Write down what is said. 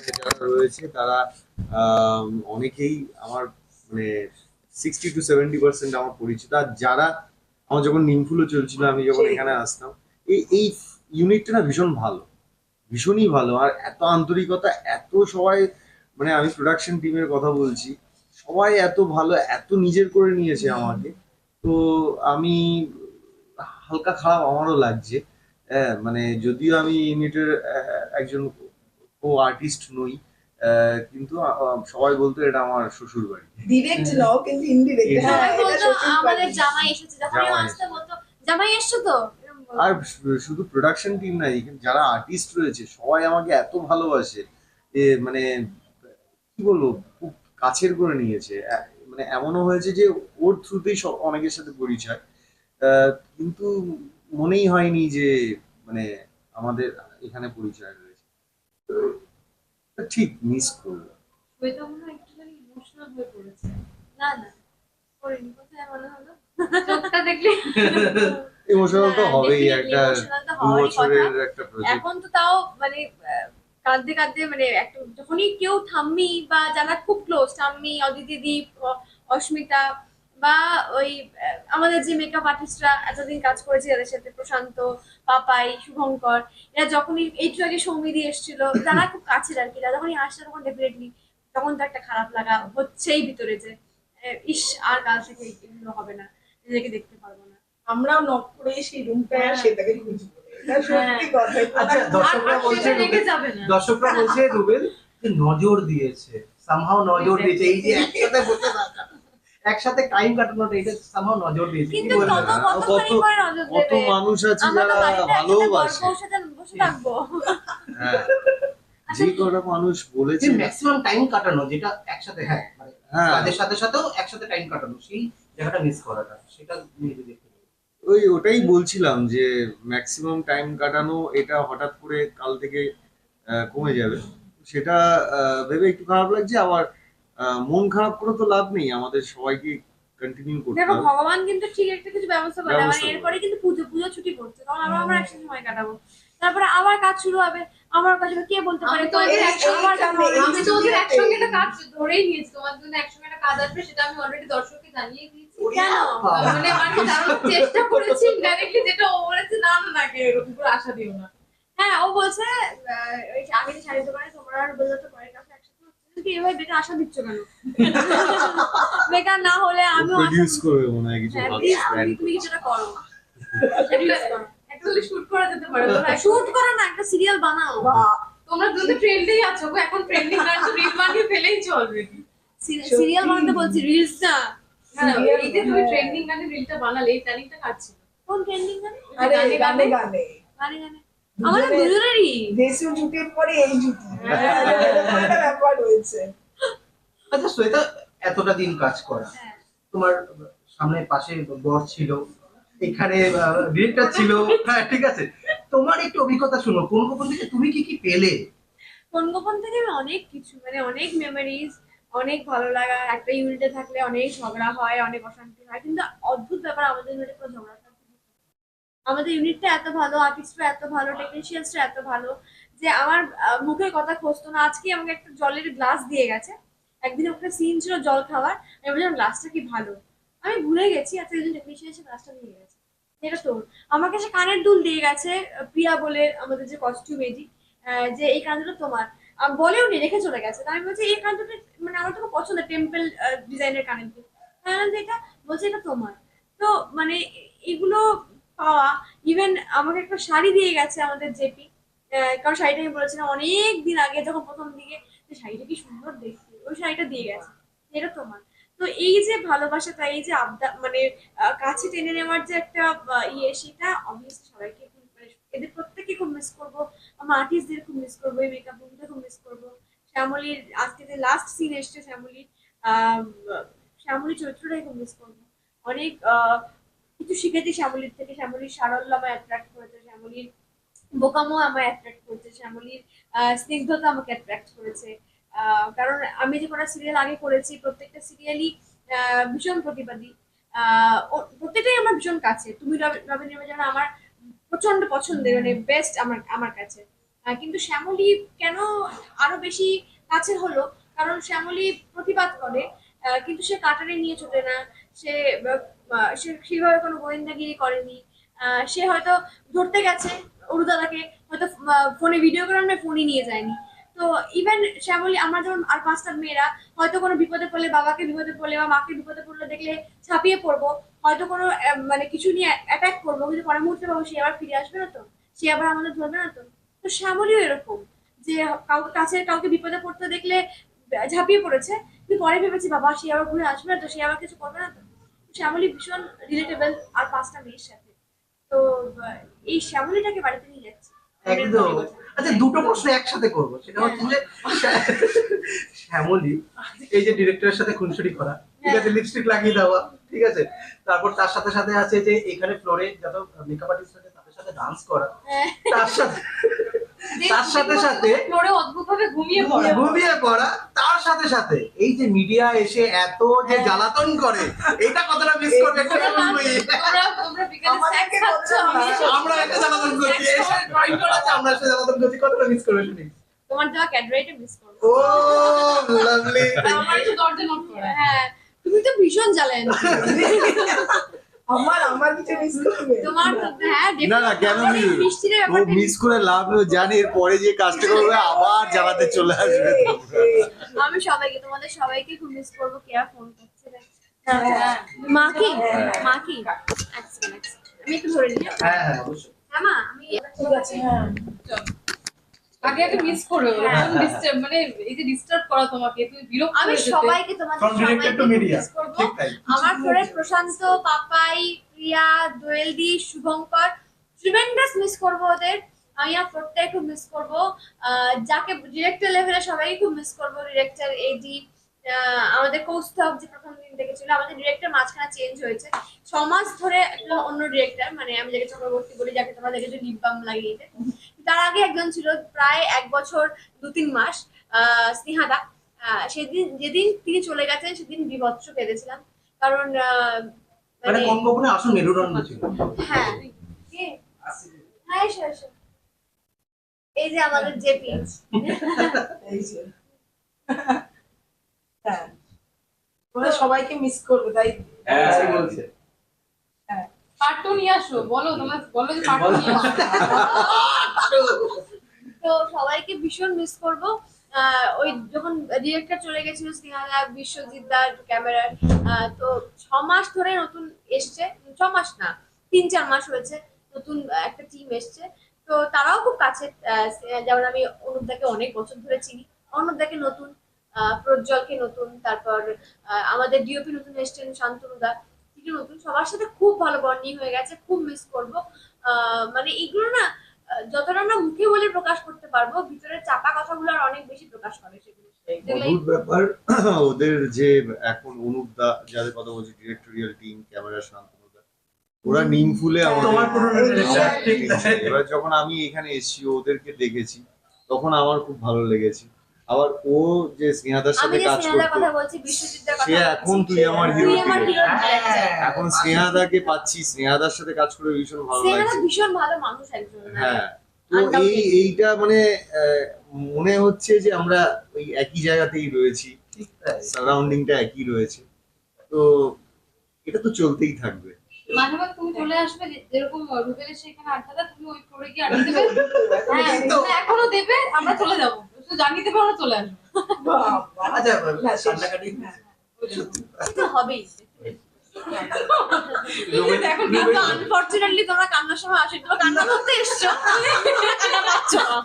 এখানে যারা রয়েছে তারা অনেকেই আমার মানে সিক্সটি টু সেভেন্টি পার্সেন্ট আমার পরিচিত। আর যারা আমার যখন নিমফুলো চলছিল আমি যখন এখানে আসতাম এই এই ইউনিটটা না ভীষণ ভালো। ভীষণই ভালো। আর এত আন্তরিকতা এত সবাই মানে আমি প্রোডাকশন টিমের কথা বলছি সবাই এত ভালো এত নিজের করে নিয়েছে আমাকে। তো আমি হালকা খারাপ আমারও লাগছে। হ্যাঁ, মানে যদিও আমি ইউনিটের একজন কো আর্টিস্ট নই আহ, কিন্তু সবাই বলতো এটা আমার শ্বশুর বাড়ি ডিরেক্ট নাও কিন্তু ইনডিরেক্ট. হ্যাঁ শ্বশুর আমাদের জামাই এসেছে যখন আসতে বলতো জামাই এসছো তো? আর শুধু প্রোডাকশন টিম নাই যারা আর্টিস্ট রয়েছে সবাই আমাকে এত ভালোবাসে যে মানে কি বলব খুব কাছের করে নিয়েছে। মানে এমনও হয়েছে যে ওর থ্রুতেই সব অনেকের সাথে পরিচয়। আহ, কিন্তু মনেই হয়নি যে মানে আমাদের এখানে পরিচয় ঠিক মিস করব শ্বেতা মনে হয় একটুখানি ইমোশনাল হয়ে পড়েছে। না না করিনি কোথায় মনে হলো? চোখটা দেখলে ইমোশনাল তো হ্যাঁ, হবেই একটা emotional তো দু হওয়ারই বছরের একটা প্রজেক্ট এখন তো তাও মানে আহ, কাঁদতে কাঁদতে মানে একটা যখনই কেউ ঠাম্মি বা যারা খুব ক্লোজ ঠাম্মি অদিতি দীপ অস্মিতা বা ওই আমাদের যে মেকআপ আর্টিস্টরা এতদিন কাজ করেছে যাদের সাথে প্রশান্ত পাপাই শুভঙ্কর এরা যখনই একটু আগে সৌমিদি এসেছিল তারা খুব কাছের আর কি। এরা যখনই আসছে তখন ডেফিনেটলি তখন তো একটা খারাপ লাগা হচ্ছেই ভিতরে যে ইস আর কাল থেকে এগুলো হবে না নিজেকে দেখতে পারব না। আমরাও নক করে সেই রুমটায় আর সেটাকে খুঁজবো এটা সত্যি কথা। আচ্ছা বলছে দর্শকরা বলছে রুবেল নজর দিয়েছে। সামহাও নজর দিয়েছে। এই যে একসাথে বসে থাকা। একসাথে টাইম কাটানোটা এটা সামহাও নজর দিয়েছে। কিন্তু কত- কত মানুষ আছে যারা ভালোবাসে। বসে থাকব। হ্যাঁ। যে কটা মানুষ বলেছে যে ম্যাক্সিমাম টাইম কাটানো যেটা একসাথে হ্যাঁ মানে হ্যাঁ। কাজের সাথে সাথেও একসাথে টাইম কাটানো সেই জায়গাটা মিস করাটা সেটা নিজে দেখতে ওই ওটাই বলছিলাম যে ম্যাক্সিমাম টাইম কাটানো এটা হঠাৎ করে কাল থেকে আহ, কমে যাবে। সেটা আহ, ভেবে একটু খারাপ লাগছে আবার মন খারাপ করে তো লাভ নেই আমাদের সবাইকে কন্টিনিউ করতে দেখো ভগবান কিন্তু ঠিক একটা কিছু ব্যবস্থা করে মানে এরপরে কিন্তু পুজো পুজো ছুটি পড়ছে। তখন আবার আমরা একসাথে সময় কাটাবো। তারপরে আবার কাজ শুরু হবে। আমার কাছে কে বলতে পারে? তো আমি তো ওদের একসঙ্গে একটা কাজ ধরেই নিয়েছি। তোমার জন্য একসঙ্গে একটা কাজ আসবে সেটা আমি অলরেডি দর্শককে জানিয়ে দিয়েছি। কেন? মানে আমি চেষ্টা করেছি ডাইরেক্টলি যেটা ও বলেছে না আশা দিও না। হ্যাঁ ও বলছে যে শাড়ি দোকানে তোমরা আর বলল তো পরের কিন্তু এভাবে বেকার আশা দিচ্ছ কেন? বেকার না হলে আমিও প্রডিউস করবে মনে হয় কিছু হ্যাঁ ভালো তুমি কিছুটা করো। অ্যাকচুয়ালি শুট করা। যেতে পারে। তোমরা শুট করো না একটা সিরিয়াল বানাও। তোমরা দুটো ট্রেন্ডেই আছো গো, এখন ট্রেন্ডিং গান তো রিল বানিয়ে ফেলেই চলবে। সিরিয়াল বানাতে বলছি রিলস না না না, এই যে তুমি ট্রেন্ডিং গানে রিলটা বানালে এই প্ল্যানিংটা কাজ ছিল? কোন ট্রেন্ডিং আরে গানে? গানে। গানে। গানে গানে। আমাদের দুজনেরই। দেশীয় জুটির পরে এই জুটি। হ্যাঁ। একটা ব্যাপার রয়েছে। আচ্ছা শ্বেতা এতটা দিন কাজ করা। হ্যাঁ। তোমার সামনে পাশে বর ছিল এখানে ডিরেক্টর ছিল। হ্যাঁ ঠিক আছে। তোমার একটু অভিজ্ঞতা শুনো। কোন গোপন থেকে তুমি কি কি পেলে? কোন গোপন থেকে আমি অনেক কিছু মানে অনেক মেমোরিজ অনেক ভালো লাগা। একটা ইউনিটে থাকলে অনেক ঝগড়া হয় অনেক অশান্তি হয়। কিন্তু অদ্ভুত ব্যাপার আমাদের ইউনিটে কোনো ঝগড়া। আমাদের ইউনিটটা এত ভালো আর্টিস্টরা এত ভালো টেকনিশিয়ানসরা এত ভালো যে আমার মুখের কথা খসতো না। আজকে আমাকে একটা জলের গ্লাস দিয়ে গেছে। একদিন একটা সিন ছিল জল খাওয়ার। আমি বললাম গ্লাসটা কি ভালো? আমি ভুলে গেছি আজকে একজন টেকনিশিয়ান এসে গ্লাসটা দিয়ে গেছে। এটা তোর। আমাকে সে কানের দুল দিয়ে গেছে, প্রিয়া বলে আমাদের যে কস্টিউম এডি যে এই কানটা তোমার। বলেও নি রেখে চলে গেছে। আমি বলছি, এই কানটা মানে আমার তো পছন্দ টেম্পল ডিজাইনের কানের দুল। এটা, বলছে এটা তোমার। তো মানে এগুলো পাওয়া। ইভেন আমাকে একটা শাড়ি দিয়ে গেছে আমাদের জেপি কারণ শাড়িটা আমি বলেছিলাম অনেক দিন আগে যখন প্রথম দিকে শাড়িটা কি সুন্দর দেখছি ওই শাড়িটা দিয়ে গেছে। এটা তোমার। তো এই যে ভালোবাসাটা এই যে আবদা মানে কাছে টেনে নেওয়ার যে একটা ইয়ে সেটা অবভিয়াসলি সবাইকে এদের প্রত্যেককে খুব মিস করব। আমার আর্টিস্টদের খুব মিস করব এই মেকআপ রুমটা খুব মিস করব। শ্যামলির আজকে যে লাস্ট সিন এসছে শ্যামলির আহ, শ্যামলির চরিত্রটাই খুব মিস করব। অনেক কিছু শিখেছি শ্যামলির থেকে। শ্যামলির সারল্য আমায় অ্যাট্রাক্ট করেছে, শ্যামলির বোকামো আমায় অ্যাট্রাক্ট করেছে, শ্যামলির স্নিগ্ধতা আমাকে অ্যাট্রাক্ট করেছে। কারণ আমি যে কোনো সিরিয়াল আগে করেছি, প্রত্যেকটা সিরিয়ালই ভীষণ প্রতিবাদী। প্রত্যেকটাই আমার ভীষণ কাছে। তুমি রবি- রবীন্দ্র যেন আমার প্রচণ্ড পছন্দের মানে বেস্ট আমার আমার কাছে। কিন্তু শ্যামলী কেন আরও বেশি কাছে হলো? কারণ শ্যামলী প্রতিবাদ করে কিন্তু সে কাটারে নিয়ে চলে না। সে সে সেভাবে কোনো গোয়েন্দাগিরি করেনি। সে হয়তো ধরতে গেছে অরুদাদাকে হয়তো ফোনে ভিডিও করে আমরা ফোনই নিয়ে যায়নি। তো ইভেন শ্যামলী, আমার যেমন আর পাঁচটা মেয়েরা হয়তো কোনো বিপদে পড়লে, বাবাকে বিপদে পড়লে বা মাকে বিপদে পড়লে দেখলে ছাপিয়ে পড়ব। হয়তো কোনো মানে কিছু নিয়ে অ্যাটাক করব, কিন্তু পরের মুহূর্তে পাবো সে আবার ফিরে আসবে না তো? সে আবার আমাদের ধরবে না তো? তো শ্যামলীও এরকম যে কাউকে কাছের কাউকে বিপদে পড়তে দেখলে ঝাঁপিয়ে পড়েছে। কিন্তু পরে ভেবেছি, বাবা, সে আবার ঘুরে আসবে না তো? সে আবার কিছু করবে না তো? শ্যামলী ভীষণ রিলেটেবল আর পাঁচটা মেয়ের সাথে। তো এই শ্যামলীটাকে বাড়িতে নিয়ে যাচ্ছি। একদম। আচ্ছা দুটো প্রশ্ন একসাথে করব। সেটা হচ্ছে যে শ্যামলী এই যে ডিরেক্টরের সাথে খুনসুরি করা ঠিক আছে লিপস্টিক লাগিয়ে দেওয়া ঠিক আছে? তারপর তার সাথে সাথে আছে যে এখানে ফ্লোরে যত মেকআপ আর্টিস্ট আছে তাদের সাথে ডান্স করা। হ্যাঁ। তার সাথে তার সাথে সাথে ঘুমিয়ে পড়া। ঘুমিয়ে পড়া তার সাথে সাথে এই যে মিডিয়া এসে এত যে হ্যাঁ। জ্বালাতন করে এটা কতটা মিস করবে একটু আমরা একটা জ্বালাতন করছি। আমরা এসে জ্বালাতন করছি। কতটা মিস করবে শুনি? তোমার দেওয়া ক্যাডরাইটা মিস করব। ও লাভলি আমার এসে দরজা করা। হ্যাঁ। তুমি তো ভীষণ জ্বালেন আমার আমার কিছু মিস করবে তোমার হ্যাঁ না না কেন ও মিস করে লাভ নেই জানি এর পরে যে কাজটা করবে আবার জ্বালাতে চলে আসবে আমি সবাইকে তোমাদের সবাইকে খুব মিস করব কে আর ফোন করছে রে? হ্যাঁ। হ্যাঁ। মা কি এক second, এক second। আমি একটু ধরে নিই হ্যাঁ হ্যাঁ অবশ্যই হ্যাঁ মা আমি ঠিক আছে হ্যাঁ আগে আগে মিস করবে। ডিস্টার্ব মানে এই যে ডিস্টার্ব করা তোমাকে তুমি বিরক্ত আমি সবাইকে সবাইকে মিস করব। আমার ফ্লোরে প্রশান্ত পাপাই প্রিয়া দোয়েলদি শুভঙ্কর ট্রিমেন্ডাস মিস করব ওদের। আমি আমার ফ্লোরটাই খুব মিস করব। আহ, যাকে ডিরেক্টর লেভেলে সবাই খুব মিস করব ডিরেক্টর এডি আমাদের কৌস্তব যে প্রথম দিন দেখেছিল আমাদের ডিরেক্টর মাঝখানে চেঞ্জ হয়েছে। ছ মাস ধরে একটা অন্য ডিরেক্টর মানে আমি যাকে চক্রবর্তী বলি যাকে তোমরা দেখেছ লিপ বাম লাগিয়েছে। তার আগে একজন ছিল প্রায় এক বছর দু তিন মাস আহ, স্নেহাদা। আহ, সেদিন যেদিন তিনি চলে গেছেন সেদিন বিভৎস কেঁদেছিলাম। কারণ আহ, মানে মানে আসল মেরুদণ্ড ছিল? হ্যাঁ কে? হ্যাঁ এসো এসো। এই যে আমাদের জেপি এই যে। হ্যাঁ। সবাইকে মিস করবে তাই হ্যাঁ বলছে। পার্টও নিয়ে আসো, বলো, তোমার বলো যে পার্টও নিয়ে আসো। তো সবাইকে ভীষণ মিস করব। ওই যখন ডিরেক্টর চলে গেছিল, স্নেহাদা, বিশ্বজিৎ দার ক্যামেরার তো ছ মাস ধরে নতুন এসছে, ছ মাস না, তিন চার মাস হয়েছে নতুন একটা টিম এসছে। তো তারাও খুব কাছে যেমন আমি অনুপদাকে অনেক বছর ধরে চিনি। অনুপদাকে নতুন প্রজ্জ্বলকে নতুন, তারপর আমাদের ডিওপি নতুন এসছেন শান্তনুদা তিনি নতুন সবার সাথে খুব ভালো বন্ডিং হয়ে গেছে খুব মিস করব। মানে এগুলো না যতটা আমরা মুখে বলে প্রকাশ করতে পারব ভিতরের চাপা কথাগুলো আর অনেক বেশি প্রকাশ করে সেগুলো। ব্যাপার ওদের যে এখন অনুপদা যাদের কথা বলছি ডিরেক্টোরিয়াল টিম ক্যামেরা শান্তনুদা ওরা নিম ফুলে তোমার আমাদের এবার যখন আমি এখানে এসেছি ওদেরকে দেখেছি তখন আমার খুব ভালো লেগেছে। আবার ও যে স্নেহাদার সাথে কাজ স্নেহাদার করতো কথা বলছি বিশ্বজিৎদার কথা সে বলছি। এখন তুই আমার হিরো এখন স্নেহাদাকে পাচ্ছি স্নেহাদার সাথে কাজ করে ভীষণ ভালো স্নেহাদা লাগছে। ভীষণ ভালো মানুষ একজন হ্যাঁ। তো এই এইটা মানে আহ, মনে হচ্ছে যে আমরা ওই একই জায়গাতেই রয়েছি সারাউন্ডিংটা একই রয়েছে। তো এটা তো চলতেই থাকবে। মাঝে মাঝে তুমি চলে আসবে যেরকম রুবেল এসে এখানে আড্ডা তুমি ওই ফ্লোরে গিয়ে আড্ডা দেবে। হ্যাঁ এখনও দেবে আমরা চলে যাব। শুধু জানিয়ে দেবে আমরা চলে আসব। বাবা। আচ্ছা এটা হবেই। এখন কিন্তু আনফরচুনেটলি তোমরা কান্নার সময় আসে তোমরা কান্না করতে এসছো। কান্না পাচ্ছ না।